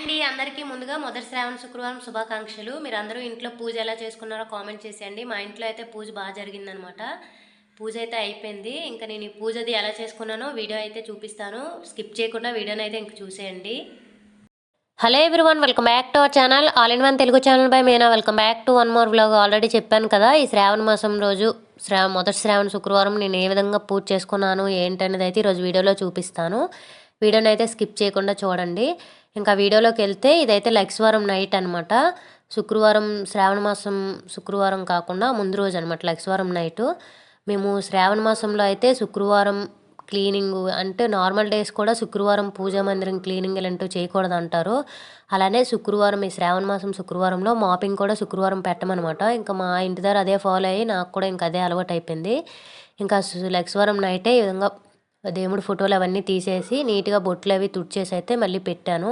అండి అందరికీ ముందుగా మొదటి శ్రావణ శుక్రవారం శుభాకాంక్షలు. మీరు అందరూ ఇంట్లో పూజ ఎలా చేసుకున్నారో కామెంట్ చేసేయండి. మా ఇంట్లో అయితే పూజ బాగా జరిగిందనమాట. పూజ అయితే అయిపోయింది. ఇంకా నేను ఈ పూజది ఎలా చేసుకున్నానో వీడియో అయితే చూపిస్తాను. స్కిప్ చేయకుండా వీడియోని అయితే ఇంక చూసేయండి. Hello everyone welcome back to our channel. All in one Telugu channel by Meena. Welcome back to one more blog already చెప్పాను కదా ఈ శ్రావణ మాసం రోజు శ్రా మొదటి శ్రావణ శుక్రవారం నేను ఏ విధంగా పూజ చేసుకున్నాను ఏంటనేది అయితే ఈరోజు వీడియోలో చూపిస్తాను. వీడియోని అయితే స్కిప్ చేయకుండా చూడండి. ఇంకా వీడియోలోకి వెళ్తే ఇదైతే లక్ష్వారం నైట్ అనమాట శుక్రవారం శ్రావణ మాసం శుక్రవారం కాకుండా ముందు రోజు అనమాట లక్ష్వారం నైటు. మేము శ్రావణ మాసంలో అయితే శుక్రవారం క్లీనింగ్ అంటే నార్మల్ డేస్ కూడా శుక్రవారం పూజా మందిరం క్లీనింగ్ ఇలాంటివి చేయకూడదు అంటారు. అలానే శుక్రవారం ఈ శ్రావణ మాసం శుక్రవారంలో మాపింగ్ కూడా శుక్రవారం పెట్టమనమాట ఇంకా మా ఇంటి దగ్గర అదే ఫాలో అయ్యి నాకు కూడా ఇంకా అదే అలవాటు అయిపోయింది. ఇంకా సు- లక్ష్వారం నైటే ఈ విధంగా దేవుడు ఫోటోలు అవన్నీ తీసేసి నీట్గా బొట్లు అవి తుడిచేసి అయితే మళ్ళీ పెట్టాను.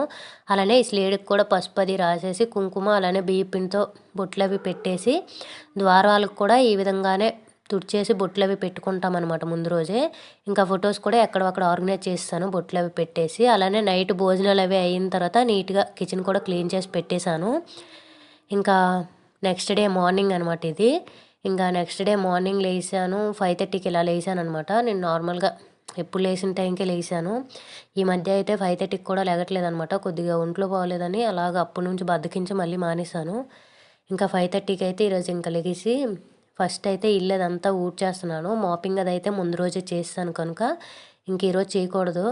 అలానే ఈ స్లేడ్కి కూడా పసుపు అది రాసేసి కుంకుమ అలానే బియ్యపిండితో బొట్లు అవి పెట్టేసి ద్వారాలకు కూడా ఈ విధంగానే తుడిచేసి బొట్లు అవి పెట్టుకుంటాం అనమాట ముందు రోజే. ఇంకా ఫొటోస్ కూడా ఎక్కడక్కడ ఆర్గనైజ్ చేస్తాను బొట్లు అవి పెట్టేసి. అలానే నైట్ భోజనాలు అవి అయిన తర్వాత నీట్గా కిచెన్ కూడా క్లీన్ చేసి పెట్టేశాను. ఇంకా నెక్స్ట్ డే మార్నింగ్ అనమాట ఇది. ఇంకా నెక్స్ట్ డే మార్నింగ్ లేచాను. ఫైవ్ థర్టీకి ఇలా లేచాను అనమాట నేను నార్మల్గా ఎప్పుడు లేచిన టైంకే లేచాను. ఈ మధ్య అయితే ఫైవ్ థర్టీకి కూడా లేగట్లేదు అనమాట కొద్దిగా ఒంట్లో బాగోలేదని అలాగ అప్పటి నుంచి బద్దకించి మళ్ళీ మానేశాను. ఇంకా ఫైవ్ థర్టీకి అయితే ఈరోజు ఇంకా లెగిసి ఫస్ట్ అయితే ఇల్లు అదంతా ఊడ్చేస్తున్నాను. మాపింగ్ అదైతే ముందు రోజే చేస్తాను కనుక. ఇంక ఈరోజు చేయకూడదు.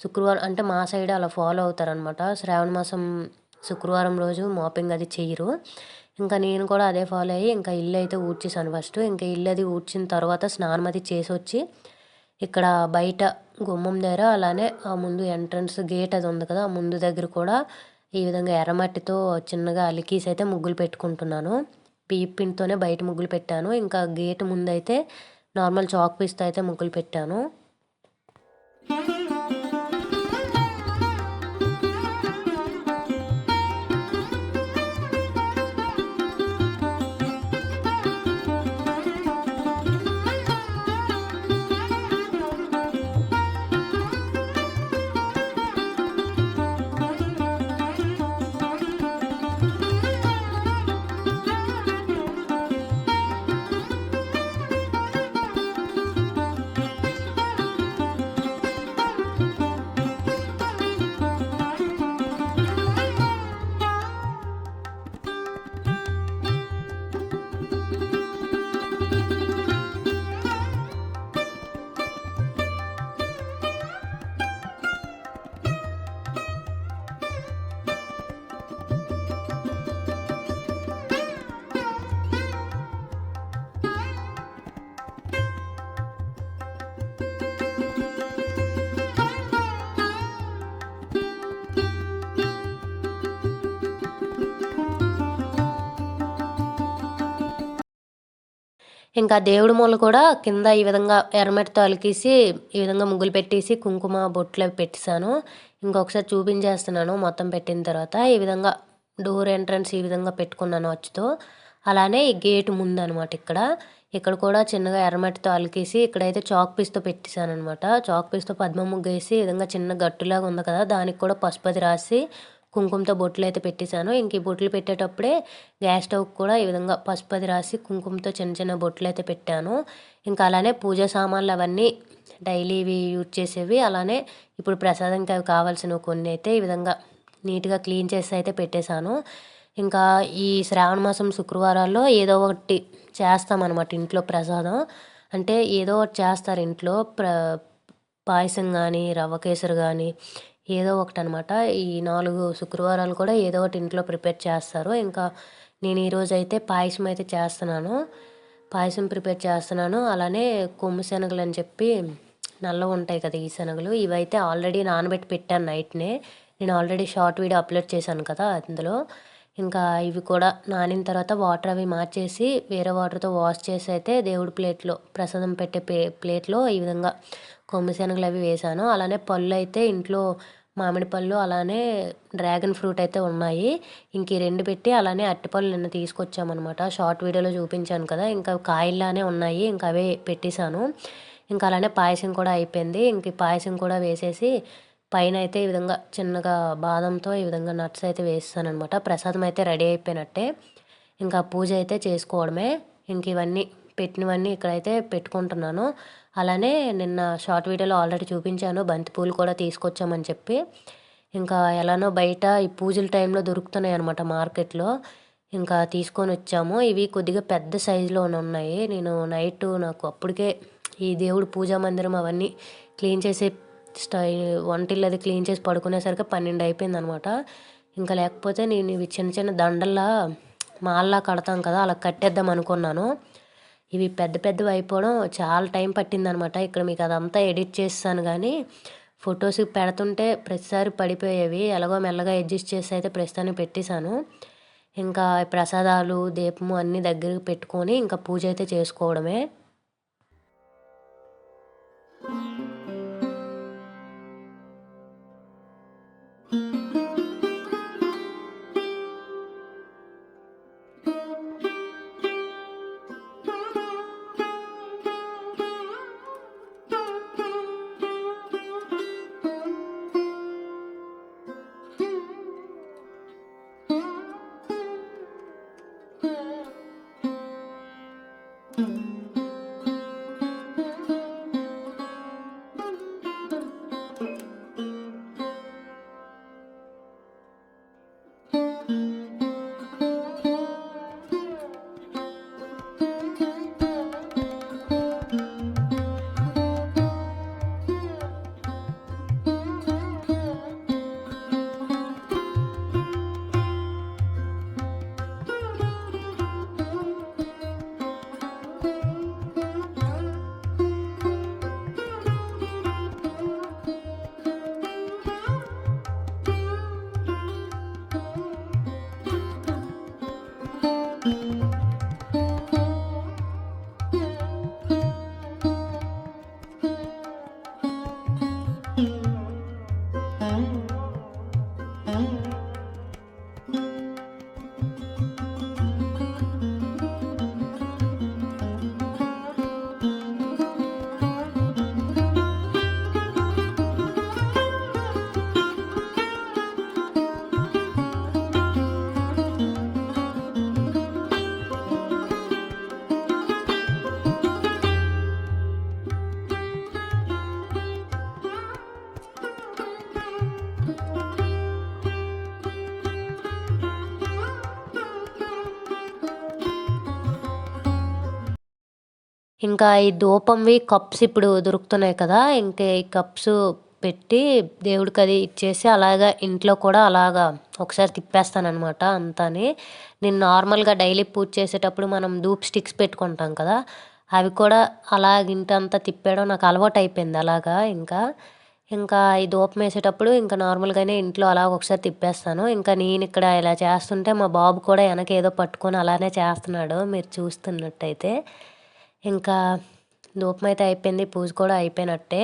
శుక్రవారం అంటే మా సైడ్ అలా ఫాలో అవుతారనమాట శ్రావణ మాసం శుక్రవారం రోజు మాపింగ్ అది చెయ్యరు ఇంకా నేను కూడా అదే ఫాలో అయ్యి ఇంకా ఇల్లు అయితే ఊడ్చేసాను ఫస్ట్ ఇంకా ఇల్లు అది ఊడ్చిన తర్వాత స్నానం అది చేసి వచ్చి ఇక్కడ బయట గుమ్మం దగ్గర అలానే ఆ ముందు ఎంట్రన్స్ గేట్ అది ఉంది కదా ఆ ముందు దగ్గర కూడా ఈ విధంగా ఎర్రమట్టితో చిన్నగా అలికీసి అయితే ముగ్గులు పెట్టుకుంటున్నాను. బియ్యం పిండితోనే బయట ముగ్గులు పెట్టాను. ఇంకా గేట్ ముందు అయితే నార్మల్ చాక్ పీస్తో అయితే ముగ్గులు పెట్టాను. ఇంకా దేవుడి మూల కూడా కింద ఈ విధంగా ఎర్రమట్టితో అలికేసి ఈ విధంగా ముగ్గులు పెట్టేసి కుంకుమ బొట్లు అవి పెట్టేశాను. ఇంకొకసారి చూపించేస్తున్నాను మొత్తం పెట్టిన తర్వాత. ఈ విధంగా డోర్ ఎంట్రన్స్ ఈ విధంగా పెట్టుకున్నాను వచ్చుతో అలానే ఈ గేట్ ముందు అనమాట ఇక్కడ. ఇక్కడ కూడా చిన్నగా ఎర్రమట్టితో అలికేసి ఇక్కడైతే చాక్ పీస్తో పెట్టేశాను అనమాట చాక్ పీస్తో పద్మ ముగ్గు వేసి ఈ విధంగా చిన్న గట్టులాగా ఉంది కదా దానికి కూడా పసుపది రాసి కుంకుమతో బొట్లు అయితే పెట్టేశాను. ఇంక ఈ బొట్లు పెట్టేటప్పుడే గ్యాస్ స్టవ్ కూడా ఈ విధంగా పసుపది రాసి కుంకుమతో చిన్న చిన్న బొట్లు అయితే పెట్టాను. ఇంకా అలానే పూజా సామాన్లు అవన్నీ డైలీ ఇవి యూజ్ చేసేవి. అలానే ఇప్పుడు ప్రసాదంకి అవి కావాల్సినవి కొన్ని అయితే ఈ విధంగా నీట్గా క్లీన్ చేసి అయితే పెట్టేశాను. ఇంకా ఈ శ్రావణ మాసం శుక్రవారాల్లో ఏదో ఒకటి చేస్తామన్నమాట ఇంట్లో ప్రసాదం. అంటే ఏదో ఒకటి చేస్తారు ఇంట్లో. ప్ర పాయసం కానీ రవ్వ కేసరి కానీ ఏదో ఒకటి అనమాట ఈ నాలుగు శుక్రవారాలు కూడా ఏదో ఒకటి ఇంట్లో ప్రిపేర్ చేస్తారు. ఇంకా నేను ఈరోజు అయితే పాయసం అయితే చేస్తున్నాను. పాయసం ప్రిపేర్ చేస్తున్నాను. అలానే కొమ్ము శనగలు అని చెప్పి నల్లగా ఉంటాయి కదా ఈ శనగలు ఇవైతే ఆల్రెడీ నానబెట్టి పెట్టాను నైట్నే. నేను ఆల్రెడీ షార్ట్ వీడియో అప్లోడ్ చేశాను కదా అందులో. ఇంకా ఇవి కూడా నానిన తర్వాత వాటర్ అవి మార్చేసి వేరే వాటర్తో వాష్ చేసి అయితే దేవుడి ప్లేట్లో ప్రసాదం పెట్టే ప్లే ప్లేట్లో ఈ విధంగా కొమ్మి శనగలు అవి వేసాను అలానే పళ్ళు అయితే ఇంట్లో మామిడి పళ్ళు అలానే డ్రాగన్ ఫ్రూట్ అయితే ఉన్నాయి. ఇంక ఈ రెండు పెట్టి అలానే అరటిపళ్ళు నిన్న తీసుకొచ్చామన్నమాట. షార్ట్ వీడియోలో చూపించాను కదా ఇంకా కాయల్లానే ఉన్నాయి ఇంకా అవే పెట్టేశాను. ఇంకా అలానే పాయసం కూడా అయిపోయింది. ఇంక పాయసం కూడా వేసేసి పైన అయితే ఈ విధంగా చిన్నగా బాదంతో ఈ విధంగా నట్స్ అయితే వేస్తానమాట ప్రసాదం అయితే రెడీ అయిపోయినట్టే. ఇంకా పూజ అయితే చేసుకోవడమే. ఇంక ఇవన్నీ పెట్టినవన్నీ ఇక్కడైతే పెట్టుకుంటున్నాను. అలానే నిన్న షార్ట్ వీడియోలో ఆల్రెడీ చూపించాను బంతిపూలు కూడా తీసుకొచ్చామని చెప్పి. ఇంకా ఎలానో బయట ఈ పూజల టైంలో దొరుకుతున్నాయి అనమాట మార్కెట్లో. ఇంకా తీసుకొని వచ్చాము. ఇవి కొద్దిగా పెద్ద సైజులో ఉన్నాయి. నేను నైట్ నాకు అప్పటికే ఈ దేవుడు పూజా మందిరం అవన్నీ క్లీన్ చేసే స్టై వంటిల్లు అది క్లీన్ చేసి పడుకునేసరికి పన్నెండు అయిపోయింది అనమాట ఇంకా లేకపోతే నేను ఇవి చిన్న చిన్న దండల్లా మాల్లా కడతాం కదా అలా కట్టేద్దాం అనుకున్నాను. ఇవి పెద్ద పెద్దవి అయిపోవడం చాలా టైం పట్టిందనమాట. ఇక్కడ మీకు అదంతా ఎడిట్ చేస్తాను కానీ ఫొటోస్ పెడుతుంటే ప్రతిసారి పడిపోయేవి. ఎలాగో మెల్లగా అడ్జస్ట్ చేసి అయితే ప్రస్తుతానికి పెట్టేశాను. ఇంకా ప్రసాదాలు దీపము అన్నీ దగ్గరికి పెట్టుకొని ఇంకా పూజ అయితే చేసుకోవడమే. Música ఇంకా ఈ ధూపంవి కప్స్ ఇప్పుడు దొరుకుతున్నాయి కదా ఇంకా ఈ కప్స్ పెట్టి దేవుడికి అది ఇచ్చేసి అలాగా ఇంట్లో కూడా అలాగా ఒకసారి తిప్పేస్తానమాట అంతాని. నేను నార్మల్గా డైలీ పూజ చేసేటప్పుడు మనం ధూప్ స్టిక్స్ పెట్టుకుంటాం కదా అవి కూడా అలాగ ఇంటంతా తిప్పేయడం నాకు అలవాటు అయిపోయింది అలాగా ఇంకా. ఇంకా ఈ ధూపం వేసేటప్పుడు ఇంకా నార్మల్గానే ఇంట్లో అలా ఒకసారి తిప్పేస్తాను. ఇంకా నేను ఇక్కడ ఇలా చేస్తుంటే మా బాబు కూడా వెనక ఏదో పట్టుకొని అలానే చేస్తున్నాడు మీరు చూస్తున్నట్టయితే. ఇంకా ధూపం అయితే అయిపోయింది పూజ కూడా అయిపోయినట్టే.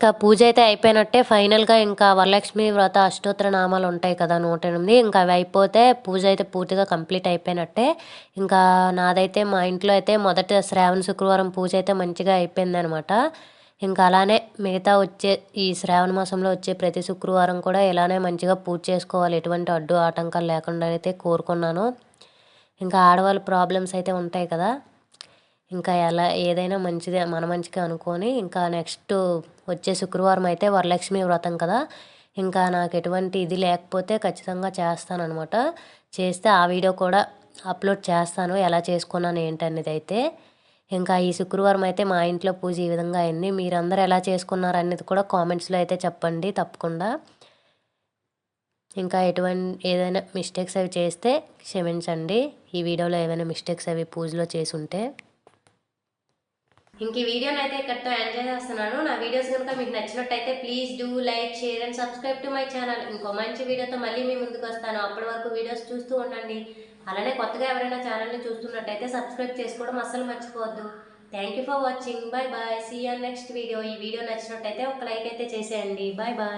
ఇంకా పూజ అయితే అయిపోయినట్టే ఫైనల్గా ఇంకా వరలక్ష్మి వ్రత అష్టోత్తర నామాలు ఉంటాయి కదా నూట ఎనిమిది. ఇంకా అవి అయిపోతే పూజ అయితే పూర్తిగా కంప్లీట్ అయిపోయినట్టే. ఇంకా నాదైతే మా ఇంట్లో అయితే మొదట శ్రావణ శుక్రవారం పూజ అయితే మంచిగా అయిపోయిందనమాట. ఇంకా అలానే మిగతా వచ్చే ఈ శ్రావణ మాసంలో వచ్చే ప్రతి శుక్రవారం కూడా ఇలానే మంచిగా పూజ చేసుకోవాలి. ఎటువంటి అడ్డు ఆటంకాలు లేకుండా అయితే కోరుకున్నాను. ఇంకా ఆడవాళ్ళ ప్రాబ్లమ్స్ అయితే ఉంటాయి కదా. ఇంకా ఎలా ఏదైనా మంచిదే మన మంచిగా అనుకొని ఇంకా నెక్స్ట్ వచ్చే శుక్రవారం అయితే వరలక్ష్మి వ్రతం కదా. ఇంకా నాకు ఎటువంటి ఇది లేకపోతే ఖచ్చితంగా చేస్తానన్నమాట. చేస్తే ఆ వీడియో కూడా అప్లోడ్ చేస్తాను. ఎలా చేసుకున్నాను ఏంటనేది అయితే. ఇంకా ఈ శుక్రవారం అయితే మా ఇంట్లో పూజ ఈ విధంగా అయింది. మీరందరూ ఎలా చేసుకున్నారు అనేది కూడా కామెంట్స్లో అయితే చెప్పండి తప్పకుండా. ఇంకా ఎటువంటి ఏదైనా మిస్టేక్స్ అవి చేస్తే క్షమించండి. ఈ వీడియోలో ఏమైనా మిస్టేక్స్ అవి పూజలో చేసి ఉంటే ఇంక ఈ వీడియోని అయితే ఇక్కడితో ఎంజాయ్ చేస్తున్నాను నా వీడియోస్ కనుక మీకు నచ్చినట్టయితే please do like share and subscribe to my channel. ఇంకో మంచి వీడియోతో మళ్ళీ మీ ముందుకు వస్తాను. అప్పటి వరకు వీడియోస్ చూస్తూ ఉండండి. అలానే కొత్తగా ఎవరైనా ఛానల్ని చూస్తున్నట్టయితే సబ్స్క్రైబ్ చేసుకోవడం అస్సలు మర్చిపోవద్దు. Thank you for watching bye bye see ya next video ఈ వీడియో నచ్చినట్టయితే ఒక లైక్ అయితే చేసేయండి. Bye bye